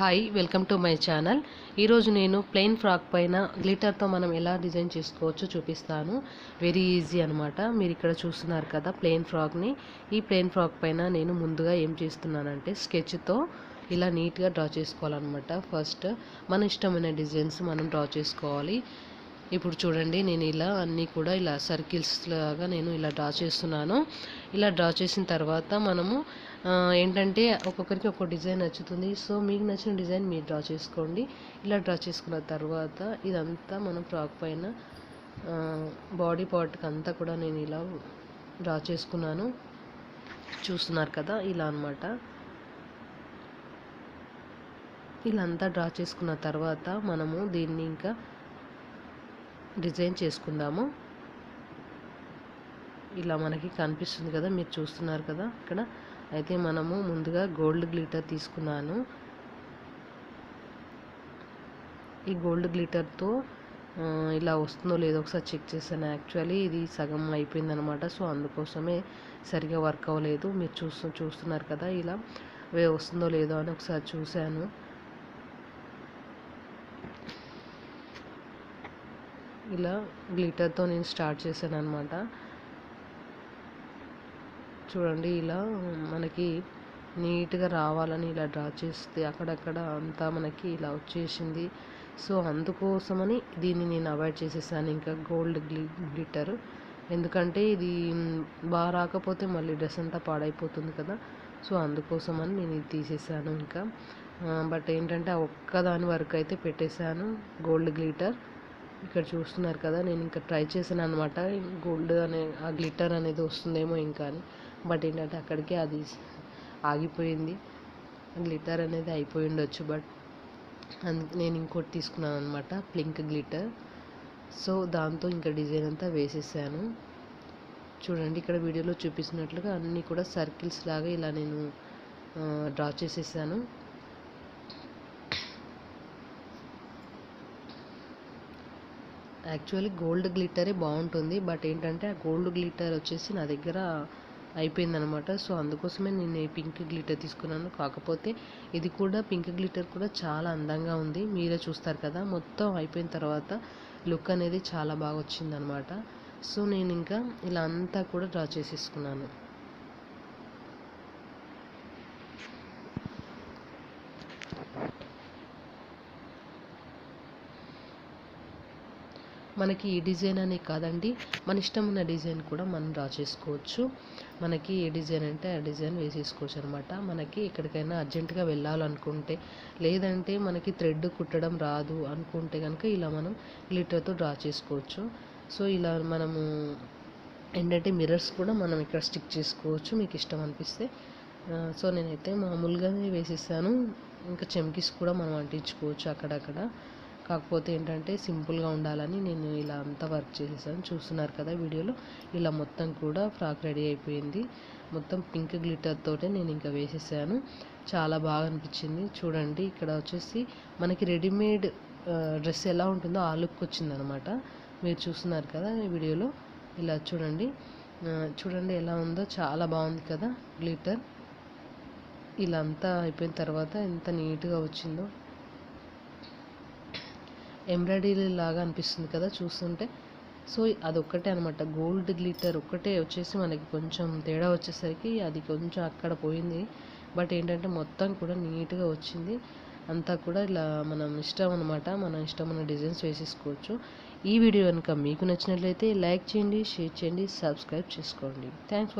Hi welcome to my channel ఈరోజు నేను plain frock పైన గ్లిటర్తో మనం ఎలా డిజైన్ చేసుకోవచ్చో చూపిస్తాను. వెరీ ఈజీ అనమాట మీరు ఇక్కడ చూస్తున్నారు కదా ప్లెయిన్ ఫ్రాక్ని ఈ ప్లెయిన్ ఫ్రాక్ పైన నేను ముందుగా ఏం చేస్తున్నానంటే స్కెచ్తో ఇలా నీట్గా డ్రా చేసుకోవాలన్నమాట. ఫస్ట్ మన ఇష్టమైన డిజైన్స్ మనం డ్రా చేసుకోవాలి. ఇప్పుడు చూడండి నేను ఇలా అన్నీ కూడా ఇలా సర్కిల్స్ లాగా నేను ఇలా డ్రా చేస్తున్నాను. ఇలా డ్రా చేసిన తర్వాత మనము ఏంటంటే ఒక్కొక్కరికి ఒక్కొక్క డిజైన్ నచ్చుతుంది. సో మీకు నచ్చిన డిజైన్ మీరు డ్రా చేసుకోండి. ఇలా డ్రా చేసుకున్న తర్వాత ఇదంతా మనం ఫ్రాక్ పైన బాడీ పార్ట్కి అంతా కూడా నేను ఇలా డ్రా చేసుకున్నాను. చూస్తున్నారు కదా ఇలా అన్నమాట. ఇలా అంతా డ్రా చేసుకున్న తర్వాత మనము దీన్ని ఇంకా డిజైన్ చేసుకుందాము. ఇలా మనకి కనిపిస్తుంది కదా మీరు చూస్తున్నారు కదా ఇక్కడ. అయితే మనము ముందుగా గోల్డ్ గ్లిటర్ తీసుకున్నాను. ఈ గోల్డ్ గ్లిటర్తో ఇలా వస్తుందో లేదో ఒకసారి చెక్ చేశాను. యాక్చువల్లీ ఇది సగం అయిపోయింది అనమాట సో అందుకోసమే సరిగా వర్క్ అవ్వలేదు. మీరు చూస్తూ చూస్తున్నారు కదా ఇలా వే వస్తుందో లేదో అని ఒకసారి చూశాను. ఇలా గ్లిటర్తో నేను స్టార్ట్ చేశాను అనమాట చూడండి ఇలా మనకి నీట్గా రావాలని ఇలా డ్రా చేస్తే అక్కడక్కడ అంతా మనకి ఇలా వచ్చేసింది. సో అందుకోసమని దీన్ని నేను అవాయిడ్ చేసేసాను ఇంకా గోల్డ్ గ్లి గ్లిటర్. ఎందుకంటే ఇది బాగా రాకపోతే మళ్ళీ డ్రెస్ అంతా పాడైపోతుంది కదా. సో అందుకోసమని నేను ఇది తీసేసాను ఇంకా. బట్ ఏంటంటే ఆ ఒక్కదాని వరకు అయితే పెట్టేశాను గోల్డ్ గ్లిటర్. ఇక్కడ చూస్తున్నారు కదా నేను ఇంకా ట్రై చేశాను అనమాట గోల్డ్ అనే ఆ గ్లిటర్ అనేది వస్తుందేమో ఇంకా అని. బట్ ఏంటంటే అక్కడికే అది ఆగిపోయింది. గ్లిటర్ అనేది అయిపోయి ఉండొచ్చు బట్ అందుకే నేను ఇంకోటి తీసుకున్నాను అనమాట ప్లింక్ గ్లిటర్ సో దాంతో ఇంకా డిజైన్ అంతా వేసేసాను. చూడండి ఇక్కడ వీడియోలో చూపిస్తున్నట్లుగా అన్నీ కూడా సర్కిల్స్ లాగా ఇలా నేను డ్రా చేసేసాను. యాక్చువల్లీ గోల్డ్ గ్లిటరే బాగుంటుంది బట్ ఏంటంటే ఆ గోల్డ్ గ్లిటర్ వచ్చేసి నా దగ్గర అయిపోయిందనమాట. సో అందుకోసమే నేను ఈ పింక్ గ్లిటర్ తీసుకున్నాను. కాకపోతే ఇది కూడా పింక్ గ్లిటర్ కూడా చాలా అందంగా ఉంది. మీరే చూస్తారు కదా మొత్తం అయిపోయిన తర్వాత లుక్ అనేది చాలా బాగా వచ్చిందనమాట. సో నేను ఇంకా ఇలా అంతా కూడా డ్రా చేసేసుకున్నాను. మనకి ఈ డిజైన్ అనే కాదండి. మన ఇష్టం ఉన్న డిజైన్ కూడా మనం డ్రా చేసుకోవచ్చు మనకి ఏ డిజైన్ అంటే ఆ డిజైన్ వేసేసుకోవచ్చు అనమాట మనకి ఎక్కడికైనా అర్జెంటుగా వెళ్ళాలనుకుంటే లేదంటే మనకి థ్రెడ్ కుట్టడం రాదు అనుకుంటే కనుక ఇలా మనం లిటర్తో డ్రా చేసుకోవచ్చు. సో ఇలా మనము ఏంటంటే మిర్రర్స్ కూడా మనం ఇక్కడ స్టిక్ చేసుకోవచ్చు. మీకు ఇష్టం అనిపిస్తే. సో నేనైతే మామూలుగానే వేసేసాను. ఇంకా చెమ్కిస్ కూడా మనం అంటించుకోవచ్చు అక్కడక్కడ. కాకపోతే ఏంటంటే సింపుల్గా ఉండాలని నేను ఇలా అంతా వర్క్ చేసేసాను. చూస్తున్నారు కదా వీడియోలో. ఇలా మొత్తం కూడా ఫ్రాక్ రెడీ అయిపోయింది. మొత్తం పింక్ గ్లిటర్తోటే నేను ఇంకా వేసేసాను. చాలా బాగా అనిపించింది. చూడండి ఇక్కడ వచ్చేసి మనకి రెడీమేడ్ డ్రెస్ ఎలా ఉంటుందో ఆ లుక్ వచ్చిందనమాట. మీరు చూస్తున్నారు కదా ఈ వీడియోలో. ఇలా చూడండి. చూడండి ఎలా ఉందో. చాలా బాగుంది కదా గ్లిటర్ ఇలా అంతా అయిపోయిన తర్వాత ఎంత నీట్గా వచ్చిందో. ఎంబ్రాయిడరీ లాగా అనిపిస్తుంది కదా చూస్తుంటే. సో అదొక్కటే అనమాట గోల్డ్ గ్లిటర్ ఒక్కటే వచ్చేసి మనకి కొంచెం తేడా వచ్చేసరికి అది కొంచెం అక్కడ పోయింది. బట్ ఏంటంటే మొత్తం కూడా నీట్గా వచ్చింది. అంతా కూడా ఇలా మనం ఇష్టం అనమాట మన ఇష్టమైన డిజైన్స్ వేసేసుకోవచ్చు. ఈ వీడియో కనుక మీకు నచ్చినట్లయితే లైక్ చేయండి షేర్ చేయండి సబ్స్క్రైబ్ చేసుకోండి. థ్యాంక్స్